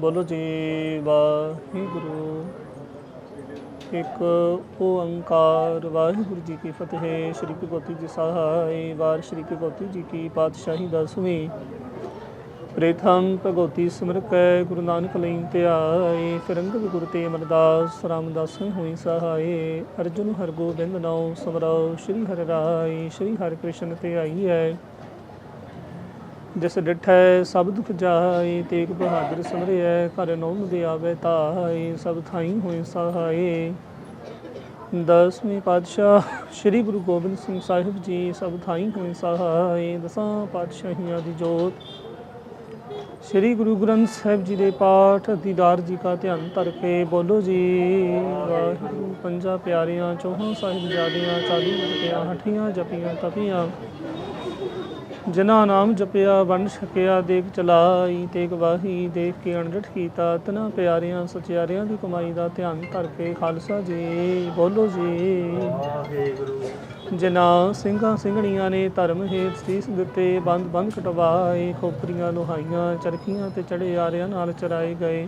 ਬੋਲੋ ਜੀ, ਵਾਹਿਗੁਰੂ। ਇੱਕ ਓੰਕਾਰ, ਵਾਹਿਗੁਰੂ ਜੀ ਕੀ ਫਤਿਹ। ਸ੍ਰੀ ਭਗਵਤੀ ਜੀ ਸਹਾਇ ਵਾਰ, ਸ੍ਰੀ ਭਗਵਤੀ ਜੀ ਕੀ ਪਾਤਸ਼ਾਹੀ ਦਸਵੀਂ ਪ੍ਰੇਥਮ ਭਗਵਤੀ ਸਿਮਰ ਕੈ, ਗੁਰੂ ਨਾਨਕ ਲੀਨ ਤੇ ਆਏ। ਫਿਰੰਗ ਗੁਰ ਤੇ ਅਮਰਦਾਸ ਰਾਮਦਾਸ ਹੋਈ ਸਹਾਏ ਅਰਜੁਨ ਹਰ ਗੋਬਿੰਦ ਨਾਉ ਸਮਰੋ ਸ੍ਰੀ ਹਰਿ ਰਾਏ, ਸ੍ਰੀ ਹਰਿ ਕ੍ਰਿਸ਼ਨ ਤੇ ਆਈ ਹੈ। ਜਿਸ ਡਿਠੈ ਸਭ ਦੁਖ ਜਾਏ, ਤੇਗ ਬਹਾਦਰ ਸਿਮਰਿਐ ਘਰ ਨੌਮ ਦੇ ਆਵੇ ਤਾਏ ਸਭ ਥਾਈ ਹੋਏ ਸਹਾਏ। ਦਸਵੇਂ ਪਾਤਸ਼ਾਹ ਸ੍ਰੀ ਗੁਰੂ ਗੋਬਿੰਦ ਸਿੰਘ ਸਾਹਿਬ ਜੀ, ਸਭ ਥਾਈ ਹੋਏ ਸਹਾਏ, ਦਸਾਂ ਪਾਤਸ਼ਾਹੀਆਂ ਦੀ ਜੋਤ। ਸ੍ਰੀ ਗੁਰੂ ਗ੍ਰੰਥ ਸਾਹਿਬ ਜੀ ਦੇ ਪਾਠ, ਦੀਦਾਰ ਜੀ ਕਾ ਧਿਆਨ ਧਰ ਕੇ ਬੋਲੋ ਜੀ। ਵਾਹਿਗੁਰੂ, ਪੰਜਾ ਪਿਆਰਿਆਂ, ਚੌਹਾਂ ਸਾਹਿਬਜ਼ਾਦਿਆਂ, ਚਾਲੀ ਵਰਤਿਆਂ ਹਠੀਆਂ ਜਪੀਆਂ, ਤਪੀਆਂ। ਜਿਨ੍ਹਾਂ ਨਾਮ ਜਪਿਆ ਵੰਡ ਛਕਿਆ ਦੇਖ ਚਲਾਈ ਤੇ ਗਵਾਹੀ ਦੇਖ ਕੇ ਅਣਡਟ ਕੀਤਾ ਤਨਾ ਪਿਆਰਿਆਂ ਸਚਿਆਰਿਆਂ ਦੀ ਕਮਾਈ ਦਾ ਧਿਆਨ ਧਰ ਕੇ ਖਾਲਸਾ ਜੀ ਬੋਲੋ ਜੀ। ਵਾਹਿਗੁਰੂ। ਜਿਨ੍ਹਾਂ ਸਿੰਘਾਂ ਸਿੰਘਣੀਆਂ ਨੇ ਧਰਮ ਹੇਤ ਸੀਸ ਦਿੱਤੇ ਬੰਦ ਬੰਦ ਕਟਵਾਏ ਖੋਪਰੀਆਂ ਲੋਹਾਈਆਂ ਚਰਖੀਆਂ ਤੇ ਚੜੇ ਆਰਿਆਂ ਨਾਲ ਚਰਾਏ ਗਏ।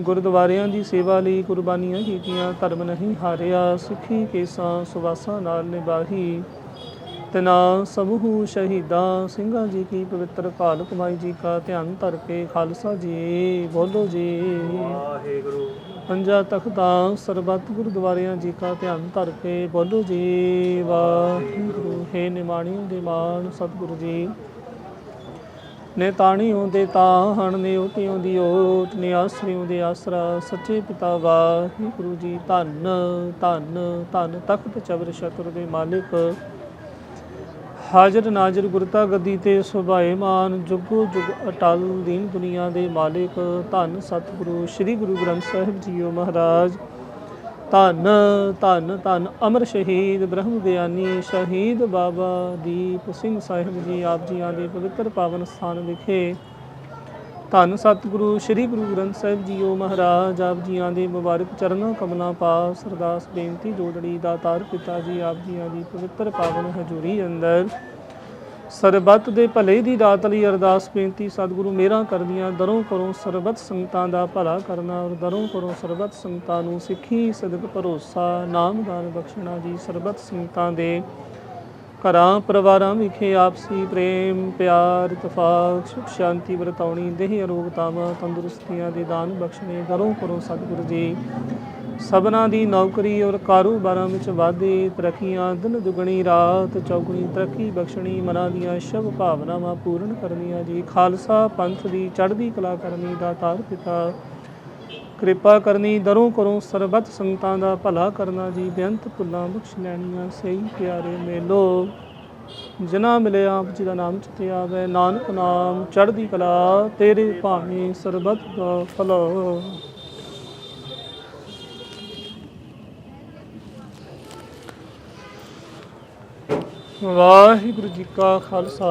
ਗੁਰਦੁਆਰਿਆਂ ਦੀ ਸੇਵਾ ਲਈ ਕੁਰਬਾਨੀਆਂ ਕੀਤੀਆਂ ਧਰਮ ਨਹੀਂ ਹਾਰਿਆ ਸਿੱਖੀ ਕੇਸਾਂ ਸੁਵਾਸਾਂ ਨਾਲ ਨਿਭਾਹੀ। ਤਨਾ ਸਮੂਹ ਸ਼ਹੀਦਾਂ ਸਿੰਘਾਂ ਜੀ ਕੀ ਪਵਿੱਤਰ ਕਾਲ ਕਮਾਈ ਜੀ ਕਾ ਧਿਆਨ ਧਰ ਕੇ ਖਾਲਸਾ ਜੀ ਬੋਲੋ ਜੀ। ਵਾਹਿਗੁਰੂ। ਪੰਜਾ ਤਖਤਾਂ ਸਰਬੱਤ ਗੁਰਦੁਆਰਿਆਂ ਜੀ ਕਾ ਧਿਆਨ ਧਰ ਕੇ ਬੋਲੋ ਜੀ। ਵਾਹਿਗੁਰੂ ਹੈ ਨਿਮਾਣਿਓ ਦੇ ਮਾਨ ਸਤਿਗੁਰੂ ਜੀ। ਨੇ ਤਾਣੀਓ ਦੇ ਤਾਹਣ ਨੇ ਓਟਿਓ ਦੀ ਓਟ ਨੇ ਆਸਰਿਓ ਦੇ ਆਸਰਾ ਸੱਚੇ ਪਿਤਾ ਵਾਹਿਗੁਰੂ ਜੀ। ਧੰਨ ਧੰਨ ਧੰਨ ਤਖਤ ਚਵਰ ਸ਼ਤਰ ਦੇ ਮਾਲਿਕ ਹਾਜ਼ਰ ਨਾਜ਼ਰ ਗੁਰਤਾ ਗੱਦੀ ਤੇ ਸੁਭਾਏਮਾਨ ਜੁਗੋ ਜੁਗ ਅਟਲ ਦੀਨ ਦੁਨੀਆ ਦੇ ਮਾਲਿਕ, ਧੰਨ ਸਤਿਗੁਰੂ ਸ੍ਰੀ ਗੁਰੂ ਗ੍ਰੰਥ ਸਾਹਿਬ ਜੀਓ ਮਹਾਰਾਜ। ਧੰਨ ਧੰਨ ਧੰਨ ਅਮਰ ਸ਼ਹੀਦ ਬ੍ਰਹਮ ਗਿਆਨੀ ਸ਼ਹੀਦ ਬਾਬਾ ਦੀਪ ਸਿੰਘ ਸਾਹਿਬ ਜੀ ਆਪ ਜੀਆਂ ਦੇ ਪਵਿੱਤਰ ਪਾਵਨ ਸਥਾਨ ਵਿਖੇ ਧੰਨ ਸਤਿਗੁਰੂ, ਸ੍ਰੀ ਗੁਰੂ ਗ੍ਰੰਥ ਸਾਹਿਬ ਜੀਓ ਮਹਾਰਾਜ, ਆਪ ਜੀਆਂ ਦੇ ਮੁਬਾਰਕ ਚਰਨਾਂ ਕਮਲਾਂ ਪਾ, ਸਰਦਾਸ ਬੇਨਤੀ ਜੋਦੜੀ ਦਾਤਾਰ ਪਿਤਾ ਜੀ, ਆਪ ਜੀਆਂ ਦੀ ਪਵਿੱਤਰ ਪਾਵਨ ਹਜ਼ੂਰੀ ਅੰਦਰ। ਸਰਬੱਤ ਦੇ ਭਲੇ ਦੀ ਦਾਤ ਲਈ ਅਰਦਾਸ ਬੇਨਤੀ, ਸਤਿਗੁਰੂ ਮੇਰਾ ਕਰਦੀਆਂ ਦਰੋਂ ਕਰੋ ਸਰਬੱਤ ਸੰਗਤਾਂ ਦਾ ਭਲਾ ਕਰਨਾ ਔਰ ਦਰੋਂ ਕਰੋ ਸਰਬੱਤ ਸੰਗਤਾਂ ਨੂੰ ਸਿੱਖੀ ਸਦਕ ਭਰੋਸਾ, ਨਾਮਦਾਨ ਬਖਸ਼ਣਾ ਜੀ ਸਰਬੱਤ ਸੰਗਤਾਂ ਦੇ। ਘਰਾਂ ਪਰਿਵਾਰਾਂ ਵਿਖੇ ਆਪਸੀ ਪ੍ਰੇਮ, ਪਿਆਰ ਇਤਫਾਕ ਸੁਖ, ਸ਼ਾਂਤੀ, ਵਰਤਾਉਣੀ ਦੇਹ ਅਰੋਗਤਾਵਾਂ ਤੰਦਰੁਸਤੀਆਂ ਦੇ ਦਾਨ ਬਖਸ਼ਣੇ ਕਰੋ ਕਰੋ ਸਤਿਗੁਰੂ ਜੀ। ਸਭਨਾ ਦੀ ਨੌਕਰੀ ਔਰ ਕਾਰੋਬਾਰਾਂ ਵਿੱਚ ਵਾਧੇ, ਤਰੱਕੀਆਂ, ਦਿਨ ਦੁਗਣੀ, ਰਾਤ ਚੌਗਣੀ, ਤਰੱਕੀ ਬਖਸ਼ਣੀ, ਮਨਾਂ ਦੀਆਂ ਸ਼ਭ ਭਾਵਨਾਵਾਂ ਪੂਰਨ ਕਰਨੀਆਂ ਜੀ। ਖਾਲਸਾ ਪੰਥ ਦੀ ਚੜ੍ਹਦੀ ਕਲਾ ਕਰਨੀ ਦਾ ਤਾਰ ਪਿਤਾ ਕਿਰਪਾ ਕਰਨੀ, ਦਰੋਂ ਕਰੋ ਸਰਬਤ ਸੰਗਤਾਂ ਦਾ ਭਲਾ ਕਰਨਾ ਜੀ। ਬੇਅੰਤ ਭੁੱਲਾਂ ਬਖਸ਼ ਲੈਣੀਆਂ, ਸਹੀ ਪਿਆਰੇ ਮੇਲੋ। ਜਿਨ੍ਹਾਂ ਮਿਲੇ ਆਪ ਜੀ ਦਾ ਨਾਮ ਚਿਤੇ ਆਵੇ, ਨਾਨਕ ਨਾਮ ਚੜ੍ਹਦੀ ਕਲਾ, ਤੇਰੇ ਭਾਵੇਂ ਸਰਬਤ ਦਾ ਭਲਾ। ਵਾਹਿਗੁਰੂ ਜੀ ਕਾ ਖਾਲਸਾ।